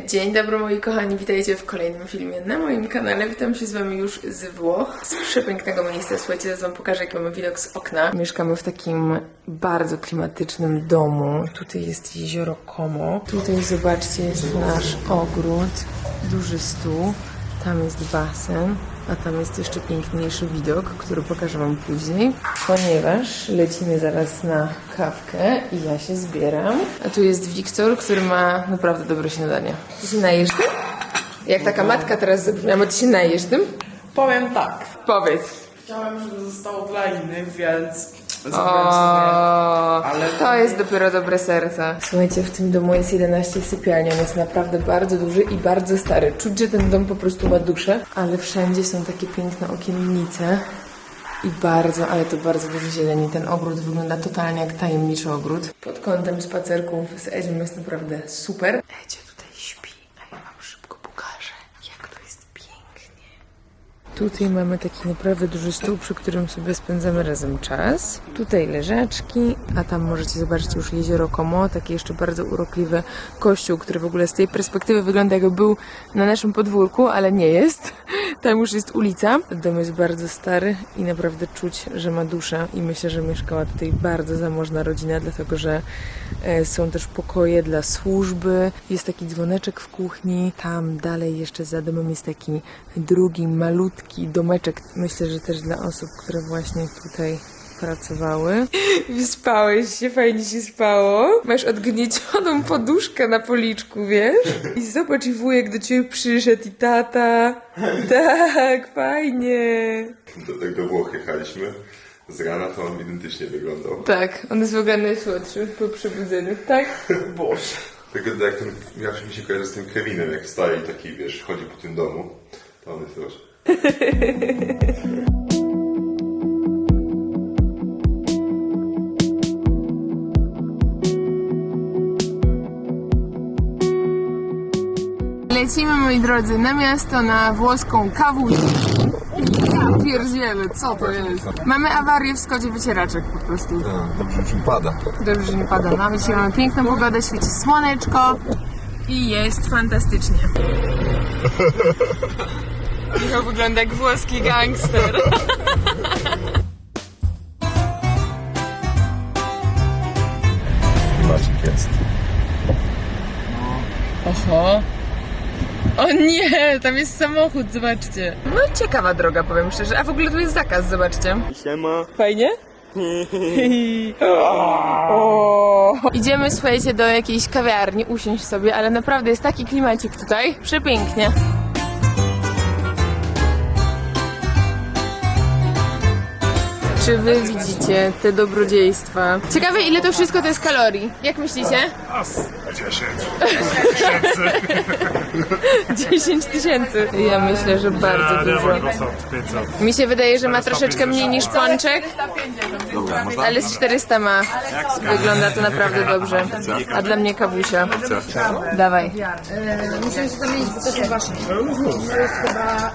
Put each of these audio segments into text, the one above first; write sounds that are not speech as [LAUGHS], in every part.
Dzień dobry moi kochani, witajcie w kolejnym filmie na moim kanale. Witam się z wami już z Włoch, z przepięknego miejsca. Słuchajcie, zaraz wam pokażę jak mamy widok z okna. Mieszkamy w takim bardzo klimatycznym domu. Tutaj jest jezioro Como. Tutaj zobaczcie jest nasz ogród, duży stół. Tam jest basen, a tam jest jeszcze piękniejszy widok, który pokażę Wam później, ponieważ lecimy zaraz na kawkę i ja się zbieram. A tu jest Wiktor, który ma naprawdę dobre śniadanie. Ty się najesz tym? Jak taka matka teraz zabrzmiała, ty się najesz tym? Powiem tak. Powiedz. Chciałem, żeby zostało dla innych, więc zrobiłem sobie. Ale to jest dopiero dobre serce. Słuchajcie, w tym domu jest 11 sypialni. On jest naprawdę bardzo duży i bardzo stary. Czuć, że ten dom po prostu ma duszę, ale wszędzie są takie piękne okiennice. I bardzo, ale to bardzo dużo zieleni. Ten ogród wygląda totalnie jak tajemniczy ogród. Pod kątem spacerków z Edziem jest naprawdę super. Edzie tutaj śpi, a ja wam szybko pokażę, jak to jest pięknie. Tutaj mamy taki naprawdę duży stół, przy którym sobie spędzamy razem czas. Tutaj leżaczki, a tam możecie zobaczyć już jezioro Como, taki jeszcze bardzo urokliwy kościół, który w ogóle z tej perspektywy wygląda jakby był na naszym podwórku, ale nie jest. [LAUGHS] Tam już jest ulica. Dom jest bardzo stary i naprawdę czuć, że ma duszę i myślę, że mieszkała tutaj bardzo zamożna rodzina, dlatego że e, są też pokoje dla służby, jest taki dzwoneczek w kuchni, tam dalej jeszcze za domem jest taki drugi, malutki domeczek, myślę, że też dla osób, które właśnie tutaj pracowały. [LAUGHS] Wyspałeś się, fajnie się spało. Masz odgniecioną poduszkę na policzku, wiesz? I zobacz, i wujek do ciebie przyszedł i tata. Tak, fajnie. Do tak do Włoch jechaliśmy. Z rana to on identycznie wyglądał. Tak, on jest w ogóle najsłodszy po przebudzeniu, tak? [LAUGHS] Boże. Wygląda jak ten, jak mi się kojarzy z tym Kevinem, jak staje i taki, wiesz, chodzi po tym domu. To on jest też. Lecimy, moi drodzy, na miasto, na włoską kawuję. Ja pierdzielę, co to jest? Mamy awarię w Skodzie wycieraczek po prostu. Dobrze, już mi pada. Dobrze, że nie pada. Mamy dzisiaj mamy piękną pogodę, świeci słoneczko i jest fantastycznie. [LAUGHS] Michał wygląda jak włoski gangster. Klimaczek jest. Oho. O nie, tam jest samochód, zobaczcie. No ciekawa droga, powiem szczerze. A w ogóle tu jest zakaz, zobaczcie. Siema. Fajnie? [LAUGHS] o. Idziemy, słuchajcie, do jakiejś kawiarni, usiąść sobie, ale naprawdę jest taki klimacik tutaj. Przepięknie. Czy wy widzicie te dobrodziejstwa? Ciekawe, ile to wszystko to jest kalorii. Jak myślicie? 10 tysięcy. Ja myślę, że bardzo dużo. Mi się wydaje, że ma troszeczkę mniej niż pączek, ale z 400 ma. Wygląda to naprawdę dobrze. A dla mnie kawusia. Dawaj. Musimy się zamienić, bo to wasze. Jest chyba...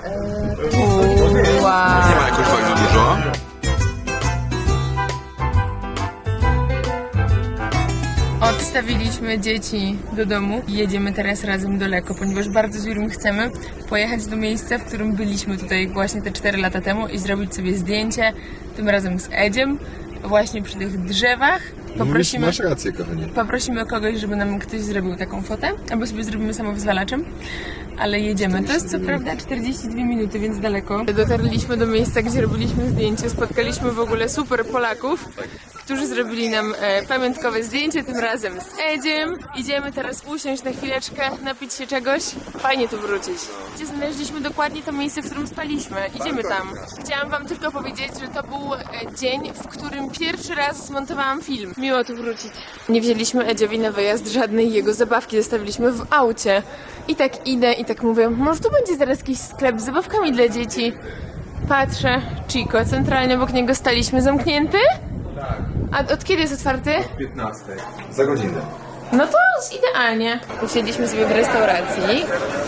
Wow. ma jakoś bardzo dużo. Odstawiliśmy dzieci do domu i jedziemy teraz razem do Leko, ponieważ bardzo z Jurim chcemy pojechać do miejsca, w którym byliśmy tutaj właśnie te 4 lata temu i zrobić sobie zdjęcie, tym razem z Edziem, właśnie przy tych drzewach. Poprosimy, Masz rację, kochanie. poprosimy kogoś, żeby nam ktoś zrobił taką fotę, albo sobie zrobimy samowyzwalaczem. Ale jedziemy. To jest co prawda 42 minuty, więc daleko. Dotarliśmy do miejsca, gdzie robiliśmy zdjęcie. Spotkaliśmy w ogóle super Polaków, którzy zrobili nam e, pamiątkowe zdjęcie, tym razem z Edziem. Idziemy teraz usiąść na chwileczkę, napić się czegoś. Fajnie tu wrócić. Gdzie znaleźliśmy dokładnie to miejsce, w którym spaliśmy. Idziemy tam. Chciałam wam tylko powiedzieć, że to był e, dzień, w którym pierwszy raz zmontowałam film. Miło tu wrócić. Nie wzięliśmy Edziowi na wyjazd żadnej jego zabawki, zostawiliśmy w aucie. I tak idę i tak mówię, może tu będzie zaraz jakiś sklep z zabawkami dla dzieci. Patrzę, Chico, centralnie obok niego staliśmy, zamknięty? A od kiedy jest otwarty? 15. Za godzinę. No to idealnie. Usiedliśmy sobie w restauracji.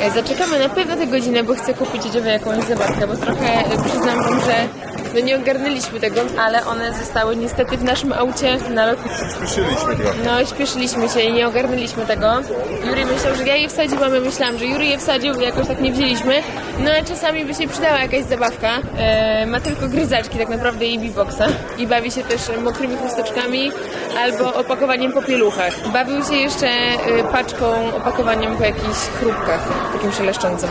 E, Zaczekamy na pewno tę godzinę, bo chcę kupić Edziowi jakąś zabawkę, bo trochę e, przyznam wam, że No nie ogarnęliśmy tego, ale one zostały niestety w naszym aucie na lotnisku. Spieszyliśmy trochę. No, śpieszyliśmy się i nie ogarnęliśmy tego. Juri myślał, że ja je wsadziłam, a myślałam, że Juri je wsadził jakoś tak nie wzięliśmy. No, a czasami by się przydała jakaś zabawka. E, ma tylko gryzaczki tak naprawdę i beatboxa. I bawi się też mokrymi chusteczkami albo opakowaniem po pieluchach. Bawił się jeszcze e, paczką, opakowaniem po jakichś chrupkach, takim szeleszczącym.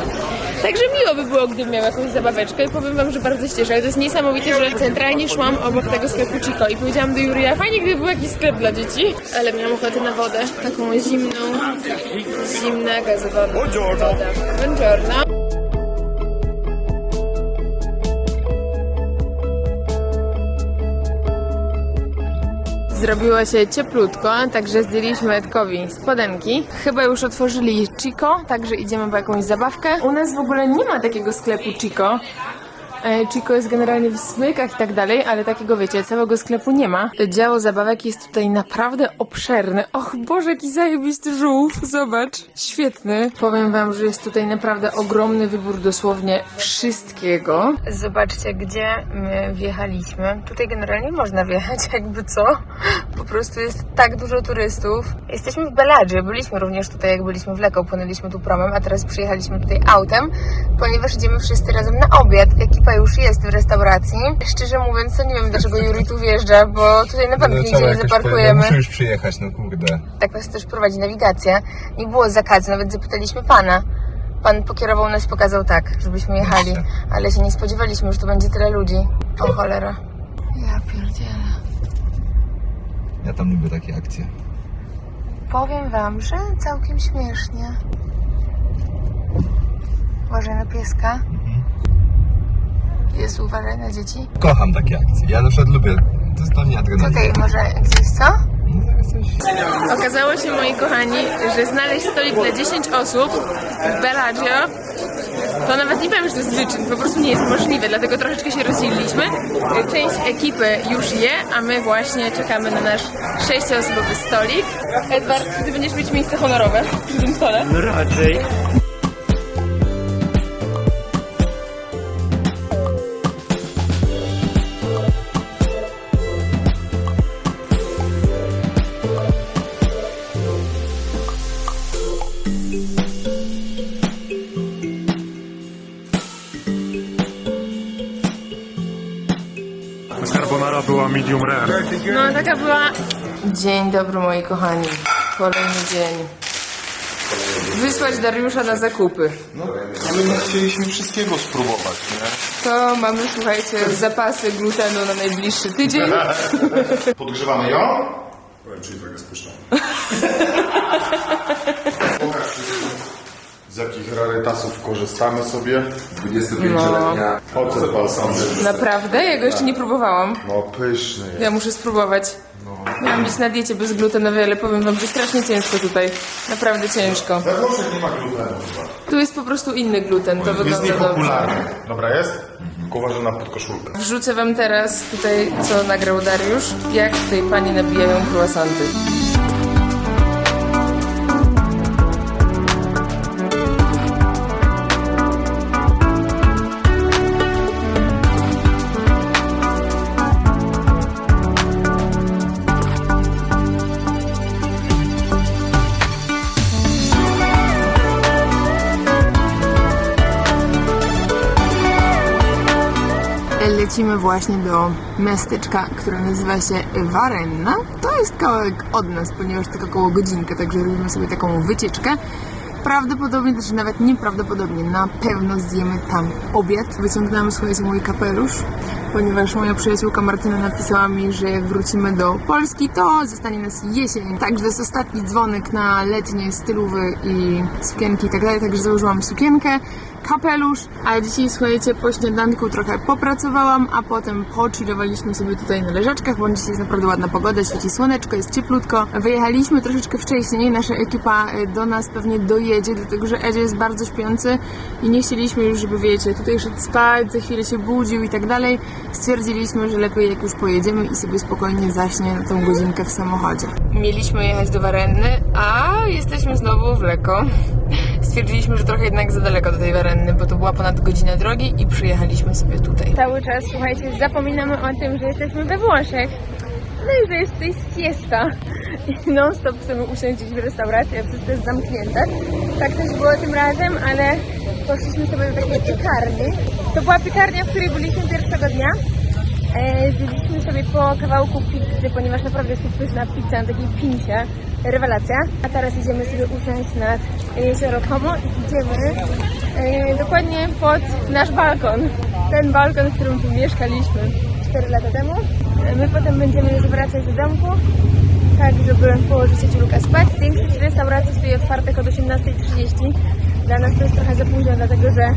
Także miło by było, gdybym miał jakąś zabaweczkę i powiem wam, że bardzo się cieszę. Ale to jest niesamowite, że centralnie szłam obok tego sklepu Chico i powiedziałam do Juria, fajnie gdyby był jakiś sklep dla dzieci. Ale miałam ochotę na wodę, taką zimną, zimna gazowa woda. Buongiorno. Zrobiło się cieplutko, także zdjęliśmy Edkowi spodenki. Chyba już otworzyli Chico, także idziemy po jakąś zabawkę. U nas w ogóle nie ma takiego sklepu Chico. E, Chico jest generalnie w smykach i tak dalej, ale takiego wiecie, całego sklepu nie ma. Działo zabawek jest tutaj naprawdę obszerne. Och Boże, jaki zajebisty żółw, zobacz. Świetny. Powiem wam, że jest tutaj naprawdę ogromny wybór dosłownie wszystkiego. Zobaczcie, gdzie my wjechaliśmy. Tutaj generalnie można wjechać, [LAUGHS] jakby co. Po prostu jest tak dużo turystów. Jesteśmy w Belladzie, byliśmy również tutaj, jak byliśmy w Leko, płynęliśmy tu promem, a teraz przyjechaliśmy tutaj autem, ponieważ idziemy wszyscy razem na obiad. Ekipa już jest w restauracji. Szczerze mówiąc, to nie wiem, dlaczego [LAUGHS] Juri tu wjeżdża, bo tutaj na pewno nigdzie nie zaparkujemy. Muszę już przyjechać, no kurde. Tak nas też prowadzi nawigacja. Nie było zakazu, nawet zapytaliśmy pana. Pan pokierował nas, pokazał tak, żebyśmy jechali, ale się nie spodziewaliśmy, że tu będzie tyle ludzi. O cholera. Ja pierdzielę. Ja tam lubię takie akcje. Powiem wam, że całkiem śmiesznie. Uważaj na pieska. Jest uważaj na dzieci. Kocham takie akcje. Ja na przykład lubię. To jest dla mnie adrenalina. Tutaj może gdzieś co? No, zaraz coś. Okazało się, moi kochani, że znaleźć stolik dla 10 osób w Bellagio to nawet nie powiem, że to jest wyczyn, po prostu nie jest możliwe, dlatego troszeczkę się rozdzieliliśmy. Część ekipy już je, a my właśnie czekamy na nasz sześcioosobowy stolik. Edward, ty będziesz mieć miejsce honorowe przy tym stole? Raczej. Dzień dobry, moi kochani. Kolejny dzień. Wysłać Dariusza na zakupy. Ale my chcieliśmy wszystkiego spróbować, nie? To mamy, słuchajcie, zapasy glutenu na najbliższy tydzień. [LAUGHS] Podgrzewamy ją? Powiem. [LAUGHS] Pokaż z jakich rarytasów korzystamy sobie. 25-letnia ocet balsamiczny. Naprawdę? Ja go jeszcze nie próbowałam. No pyszny jest. Ja muszę spróbować. Miałam być na diecie bezglutenowej, ale powiem wam, że strasznie ciężko tutaj. Naprawdę ciężko. We Włoszech nie ma glutenu chyba. Tu jest po prostu inny gluten, to Jest wygląda dobrze. niepopularny. Dobra jest? Uważaj na podkoszulkę. Wrzucę wam teraz tutaj, co nagrał Dariusz, jak tutaj pani nabijają croissanty. Lecimy właśnie do miasteczka, które nazywa się Varenna. To jest kawałek od nas, ponieważ tylko około godzinkę, także robimy sobie taką wycieczkę. Prawdopodobnie, też nawet nieprawdopodobnie, na pewno zjemy tam obiad. Wyciągnęłam, słuchajcie, mój kapelusz, ponieważ moja przyjaciółka Martyna napisała mi, że jak wrócimy do Polski, to zostanie nas jesień. Także jest ostatni dzwonek na letnie stylowy i sukienki i tak dalej, także założyłam sukienkę, kapelusz, a dzisiaj, słuchajcie, po śniadanku trochę popracowałam, a potem pochillowaliśmy sobie tutaj na leżaczkach, bo dzisiaj jest naprawdę ładna pogoda, świeci słoneczko, jest cieplutko. Wyjechaliśmy troszeczkę wcześniej, nasza ekipa y, do nas pewnie dojedzie, dlatego że Edzio jest bardzo śpiący i nie chcieliśmy już, żeby wiecie, tutaj szedł spać, za chwilę się budził i tak dalej. Stwierdziliśmy, że lepiej jak już pojedziemy i sobie spokojnie zaśnie na tą godzinkę w samochodzie. Mieliśmy jechać do Warenny, a jesteśmy znowu w Leko. stwierdziliśmy, że trochę jednak za daleko do tej Warenny, bo to była ponad godzina drogi i przyjechaliśmy sobie tutaj. Cały czas, słuchajcie, zapominamy o tym, że jesteśmy we Włoszech. No i że jest tutaj siesta. I non stop chcemy usiąść gdzieś w restauracji, a wszystko jest zamknięte. Tak też było tym razem, ale poszliśmy sobie do takiej piekarni. To była piekarnia, w której byliśmy pierwszego dnia. E, Zjedliśmy sobie po kawałku pizzy, ponieważ naprawdę jest pyszna pizza na takiej pincie. Rewelacja. A teraz idziemy sobie usiąść nad jezioro Como i idziemy e, dokładnie pod nasz balkon. Ten balkon, w którym tu mieszkaliśmy 4 lata temu. E, My potem będziemy już wracać do domku, tak żeby położyć się Julka spać. Większość restauracji stoi otwartych od 18.30. Dla nas to jest trochę za późno, dlatego że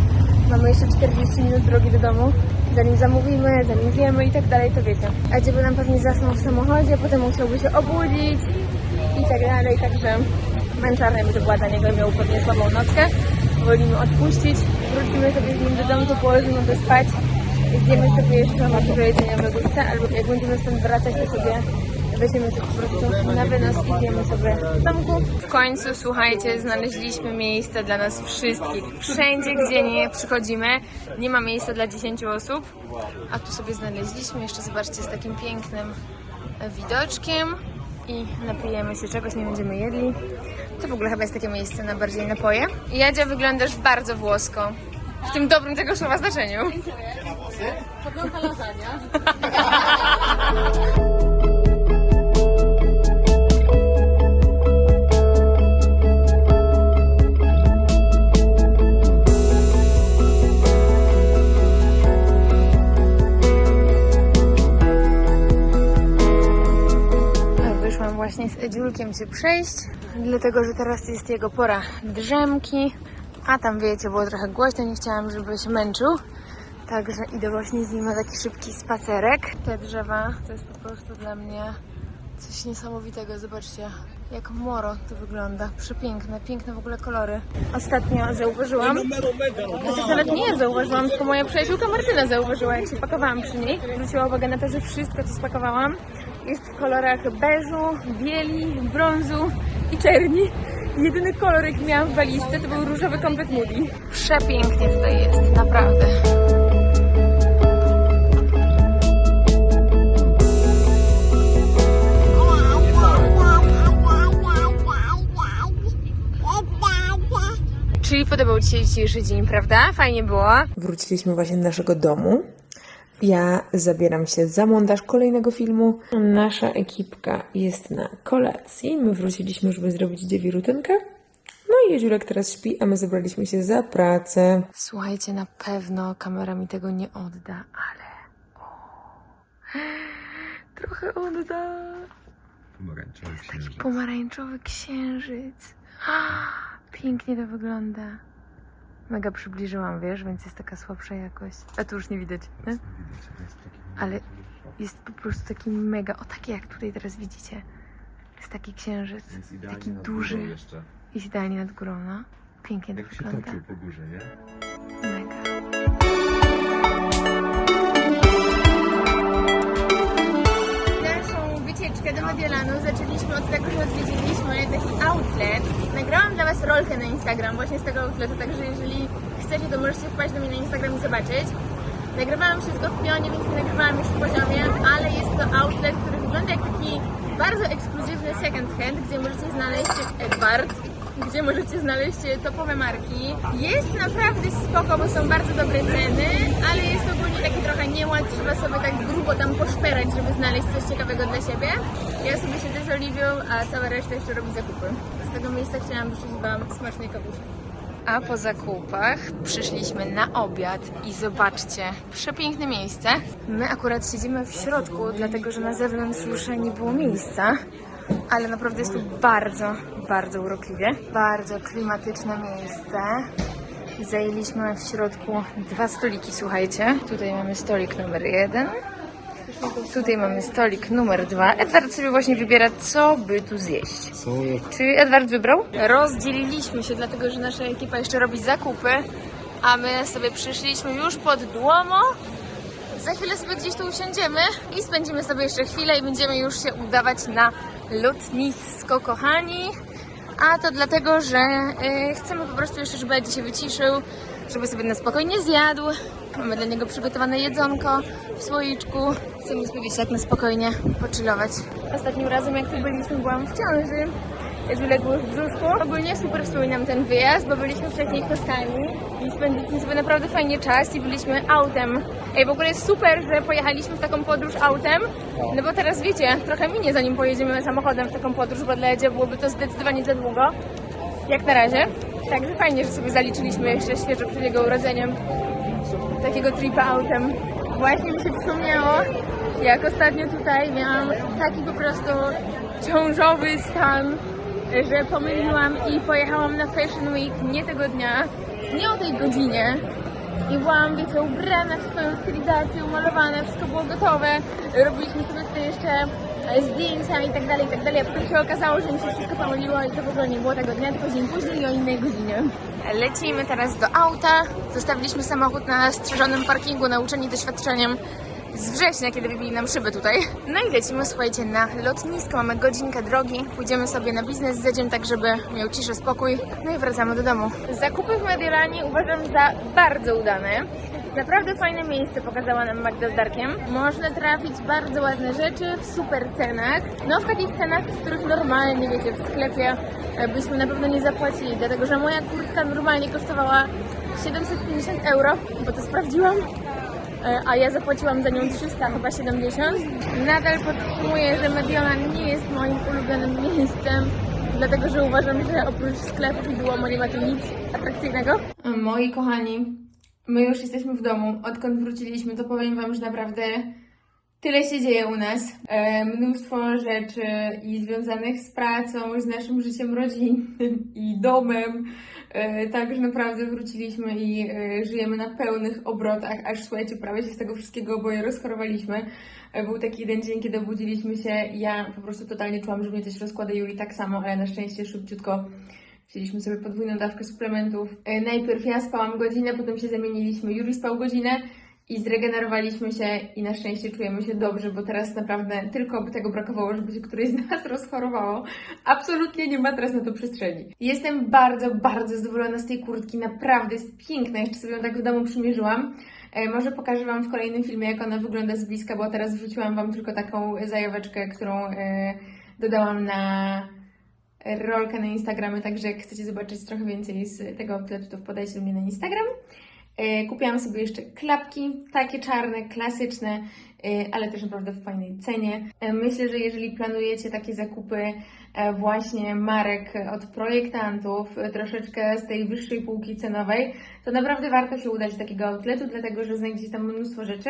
mamy jeszcze 40 minut drogi do domu. Zanim zamówimy, zanim zjemy i tak dalej, to wiecie. A gdzie by nam pewnie zasnął w samochodzie, potem musiałby się obudzić i tak dalej, także męczarnia by to była dla niego miał pewnie słabą nockę. Wolimy odpuścić, wrócimy sobie z nim do domku, położymy go spać, zjemy sobie jeszcze ma dużo jedzenia w lodówce, albo jak będziemy stąd wracać, to sobie weźmiemy coś po prostu na wynos i zjemy sobie w domku. W końcu, słuchajcie, znaleźliśmy miejsce dla nas wszystkich. Wszędzie, gdzie nie przychodzimy, nie ma miejsca dla 10 osób, a tu sobie znaleźliśmy. Jeszcze zobaczcie, z takim pięknym widoczkiem i napijemy się czegoś, nie będziemy jedli. To w ogóle chyba jest takie miejsce na bardziej napoje. Jadzia, wyglądasz bardzo włosko. W tym dobrym tego słowa znaczeniu. Wyszłam [LAUGHS] właśnie z Edziulkiem się przejść, dlatego że teraz jest jego pora drzemki, a tam wiecie, było trochę głośno, nie chciałam, żeby się męczył. Także idę właśnie z nim na taki szybki spacerek. Te drzewa to jest po prostu dla mnie coś niesamowitego. Zobaczcie, jak moro to wygląda. Przepiękne, piękne w ogóle kolory. Ostatnio zauważyłam, chociaż nawet nie ja zauważyłam, tylko moja przyjaciółka Martyna zauważyła, jak się pakowałam przy niej. Zwróciła uwagę na to, że wszystko, co spakowałam, jest w kolorach beżu, bieli, brązu i czerni. Jedyny kolor, jaki miałam w walizce, to był różowy komplet Moody. Przepięknie tutaj jest, naprawdę. Czyli podobał Ci się dzisiejszy dzień, prawda? Fajnie było. Wróciliśmy właśnie do naszego domu. Ja zabieram się za montaż kolejnego filmu. Nasza ekipka jest na kolacji. My wróciliśmy, żeby zrobić dziewi rutynkę. No i Jeziurek teraz śpi, a my zabraliśmy się za pracę. Słuchajcie, na pewno kamera mi tego nie odda, ale... O, trochę odda. Pomarańczowy księżyc. Pomarańczowy księżyc. [GASPS] Pięknie to wygląda. Mega przybliżyłam, wiesz, więc jest taka słabsza jakość. A tu już nie widać, nie? Ale jest po prostu taki mega, o taki jak tutaj teraz widzicie. Jest taki księżyc, taki duży. Jest idealnie nad górą, no. Pięknie to wygląda. po górze, nie? Do Mediolanu zaczęliśmy od tego, że odwiedziliśmy taki outlet. Nagrałam dla Was rolkę na Instagram właśnie z tego outletu, także jeżeli chcecie, to możecie wpaść do mnie na Instagram i zobaczyć. Nagrywałam wszystko w pionie, więc nie nagrywałam już w poziomie, ale jest to outlet, który wygląda jak taki bardzo ekskluzywny second hand, gdzie możecie znaleźć Edward, gdzie możecie znaleźć topowe marki. Jest naprawdę spoko, bo są bardzo dobre ceny, ale jest ogólnie taki trochę nieład, trzeba sobie tak grubo tam poszperać, żeby znaleźć coś ciekawego dla siebie. Ja sobie siedzę z Oliwią, a cała reszta jeszcze robi zakupy. Z tego miejsca chciałam życzyć Wam smacznej kawusi. A po zakupach przyszliśmy na obiad i zobaczcie, przepiękne miejsce. My akurat siedzimy w środku, dlatego że na zewnątrz już nie było miejsca, ale naprawdę jest tu bardzo, bardzo urokliwie. Bardzo klimatyczne miejsce. Zajęliśmy w środku dwa stoliki, słuchajcie. Tutaj mamy stolik numer jeden. Tutaj mamy stolik numer dwa. Edward sobie właśnie wybiera, co by tu zjeść. Co? Czy Edward wybrał? Rozdzieliliśmy się, dlatego że nasza ekipa jeszcze robi zakupy, a my sobie przyszliśmy już pod Duomo. Za chwilę sobie gdzieś tu usiądziemy i spędzimy sobie jeszcze chwilę i będziemy już się udawać na lotnisko, kochani. A to dlatego, że y, chcemy po prostu jeszcze, żeby Edzio się wyciszył, żeby sobie na spokojnie zjadł. Mamy dla niego przygotowane jedzonko w słoiczku. Chcemy sobie tak na spokojnie pochillować. Ostatnim razem jak tu byliśmy byłam w ciąży. Jest uległy w brzuszku. Ogólnie super wspominam ten wyjazd, bo byliśmy wcześniej w Toskanii i spędziliśmy sobie naprawdę fajnie czas i byliśmy autem. Ej, w ogóle jest super, że pojechaliśmy w taką podróż autem, no bo teraz wiecie, trochę minie zanim pojedziemy samochodem w taką podróż, bo dla Edzia byłoby to zdecydowanie za długo, jak na razie. Także fajnie, że sobie zaliczyliśmy jeszcze świeżo przed jego urodzeniem takiego tripa autem. Właśnie mi się przypomniało, jak ostatnio tutaj miałam taki po prostu ciążowy stan, że pomyliłam i pojechałam na Fashion Week nie tego dnia, nie o tej godzinie. I byłam, wiecie, ubrana w swoją stylizację, umalowane, wszystko było gotowe. Robiliśmy sobie tutaj jeszcze zdjęcia i tak dalej, i tak dalej. A potem się okazało, że mi się wszystko pomyliło i to w ogóle nie było tego dnia, tylko dzień później o innej godzinie. Lecimy teraz do auta. Zostawiliśmy samochód na strzeżonym parkingu, nauczeni doświadczeniem z września, kiedy wybili nam szyby tutaj. No i lecimy, słuchajcie, na lotnisko. Mamy godzinkę drogi. Pójdziemy sobie na biznes z Edziem, tak żeby miał ciszę, spokój. No i wracamy do domu. Zakupy w Mediolanie uważam za bardzo udane. Naprawdę fajne miejsce pokazała nam Magda z Darkiem. Można trafić bardzo ładne rzeczy w super cenach. No w takich cenach, w których normalnie, wiecie, w sklepie e, byśmy na pewno nie zapłacili. Dlatego, że moja kurtka normalnie kosztowała 750 euro, bo to sprawdziłam. E, a ja zapłaciłam za nią 300, chyba 70. Nadal podtrzymuję, że Mediolan nie jest moim ulubionym miejscem, dlatego że uważam, że oprócz sklepów i Duomo nie ma tu nic atrakcyjnego. Moi kochani, my już jesteśmy w domu. Odkąd wróciliśmy, to powiem Wam, że naprawdę tyle się dzieje u nas. E, mnóstwo rzeczy i związanych z pracą, z naszym życiem rodzinnym i domem. E, Także naprawdę wróciliśmy i e, żyjemy na pełnych obrotach, aż słuchajcie, prawie się z tego wszystkiego oboje rozchorowaliśmy. E, Był taki jeden dzień, kiedy obudziliśmy się ja po prostu totalnie czułam, że mnie coś rozkłada Juli tak samo, ale na szczęście szybciutko wzięliśmy sobie podwójną dawkę suplementów. Najpierw ja spałam godzinę, potem się zamieniliśmy, Juri spał godzinę i zregenerowaliśmy się i na szczęście czujemy się dobrze, bo teraz naprawdę tylko by tego brakowało, żeby się któreś z nas [LAUGHS] rozchorowało. Absolutnie nie ma teraz na to przestrzeni. Jestem bardzo, bardzo zadowolona z tej kurtki, naprawdę jest piękna, jeszcze sobie ją tak w domu przymierzyłam. E, Może pokażę Wam w kolejnym filmie, jak ona wygląda z bliska, bo teraz wrzuciłam Wam tylko taką zajaweczkę, którą e, dodałam na rolkę na Instagramie, także jak chcecie zobaczyć trochę więcej z tego outletu, to wpadajcie do mnie na Instagram. E, Kupiłam sobie jeszcze klapki, takie czarne, klasyczne, e, ale też naprawdę w fajnej cenie. E, Myślę, że jeżeli planujecie takie zakupy właśnie marek od projektantów, troszeczkę z tej wyższej półki cenowej, to naprawdę warto się udać do takiego outletu, dlatego że znajdziecie tam mnóstwo rzeczy,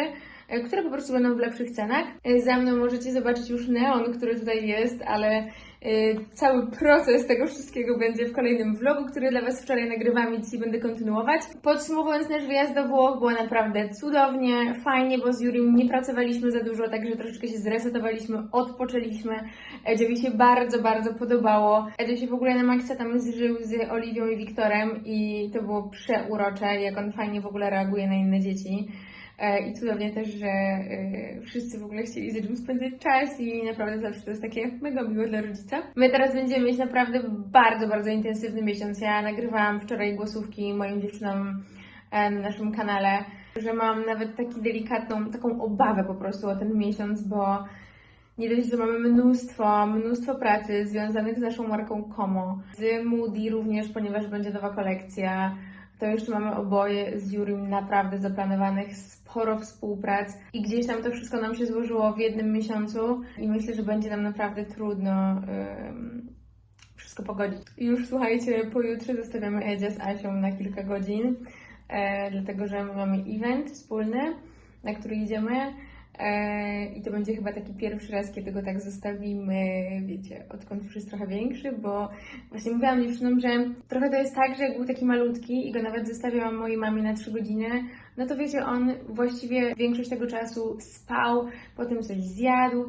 e, które po prostu będą w lepszych cenach. E, Za mną możecie zobaczyć już neon, który tutaj jest, ale Y, Cały proces tego wszystkiego będzie w kolejnym vlogu, który dla Was wczoraj nagrywam i dzisiaj będę kontynuować. Podsumowując nasz wyjazd do Włoch, było naprawdę cudownie, fajnie, bo z Jurim nie pracowaliśmy za dużo, także troszeczkę się zresetowaliśmy, odpoczęliśmy. Edziowi się bardzo, bardzo podobało. Edzio się w ogóle na maksa tam zżył z Oliwią i Wiktorem i to było przeurocze, jak on fajnie w ogóle reaguje na inne dzieci. E, I cudownie też, że e, wszyscy w ogóle chcieli z nim spędzać czas i naprawdę zawsze to jest takie mega miłe dla rodzica. My teraz będziemy mieć naprawdę bardzo, bardzo intensywny miesiąc. Ja nagrywałam wczoraj głosówki moim dziewczynom e, na naszym kanale, że mam nawet taki delikatną, taką obawę po prostu o ten miesiąc, bo nie dość, że mamy mnóstwo, mnóstwo pracy związanych z naszą marką Como, z Moody również, ponieważ będzie nowa kolekcja, to jeszcze mamy oboje z Jurim naprawdę zaplanowanych sporo współprac i gdzieś tam to wszystko nam się złożyło w jednym miesiącu i myślę, że będzie nam naprawdę trudno wszystko pogodzić. Już słuchajcie, pojutrze zostawiamy Edzia z Asią na kilka godzin, e, dlatego że my mamy event wspólny, na który idziemy. E, I to będzie chyba taki pierwszy raz, kiedy go tak zostawimy, wiecie, odkąd już jest trochę większy, bo właśnie mówiłam dziewczynom, że trochę to jest tak, że jak był taki malutki i go nawet zostawiałam mojej mamie na 3 godziny, no to wiecie, on właściwie większość tego czasu spał, potem coś zjadł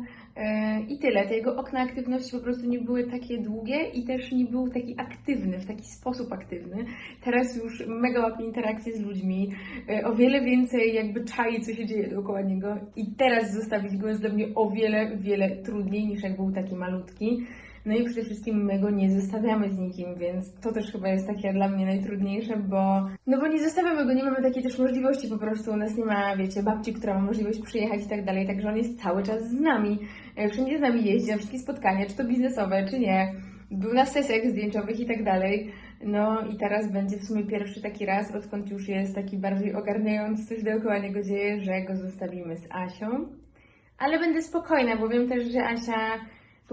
i tyle. Te jego okna aktywności po prostu nie były takie długie i też nie był taki aktywny, w taki sposób aktywny. Teraz już mega łapie interakcje z ludźmi, e, o wiele więcej jakby czai, co się dzieje dookoła niego i teraz zostawić go jest dla mnie o wiele, wiele trudniej niż jak był taki malutki. No i przede wszystkim my go nie zostawiamy z nikim, więc to też chyba jest takie dla mnie najtrudniejsze, bo no bo nie zostawiamy go, nie mamy takiej też możliwości po prostu. U nas nie ma, wiecie, babci, która ma możliwość przyjechać i tak dalej, także on jest cały czas z nami. E, Wszędzie z nami jeździ na wszystkie spotkania, czy to biznesowe, czy nie. Był na sesjach zdjęciowych i tak dalej. No i teraz będzie w sumie pierwszy taki raz, odkąd już jest taki bardziej ogarniający, coś dookoła niego dzieje, że go zostawimy z Asią. Ale będę spokojna, bo wiem też, że Asia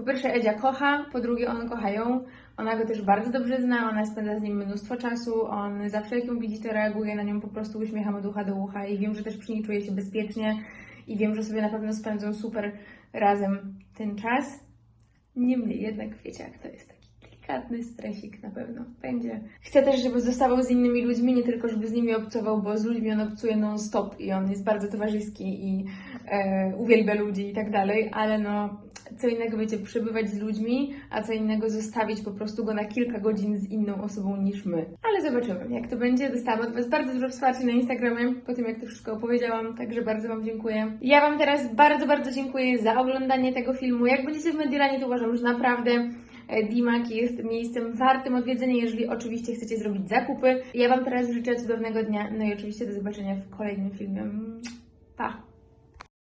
po pierwsze Edzia kocha, po drugie on kocha ją. Ona go też bardzo dobrze zna, ona spędza z nim mnóstwo czasu, on zawsze jak ją widzi, to reaguje na nią po prostu uśmiechem od ucha do ucha i wiem, że też przy niej czuje się bezpiecznie i wiem, że sobie na pewno spędzą super razem ten czas. Niemniej jednak wiecie jak to jest taki delikatny stresik na pewno będzie. Chcę też, żeby zostawał z innymi ludźmi, nie tylko żeby z nimi obcował, bo z ludźmi on obcuje non-stop i on jest bardzo towarzyski i e, uwielbia ludzi i tak dalej, ale no co innego wiecie, przebywać z ludźmi, a co innego zostawić po prostu go na kilka godzin z inną osobą niż my. Ale zobaczymy, jak to będzie. Dostałam od Was bardzo dużo wsparcia na Instagramie, po tym jak to wszystko opowiedziałam, także bardzo Wam dziękuję. Ja Wam teraz bardzo, bardzo dziękuję za oglądanie tego filmu. Jak będziecie w Mediolanie, to uważam, że naprawdę e, Dimak jest miejscem wartym odwiedzenia, jeżeli oczywiście chcecie zrobić zakupy. Ja Wam teraz życzę cudownego dnia, no i oczywiście do zobaczenia w kolejnym filmie. Pa!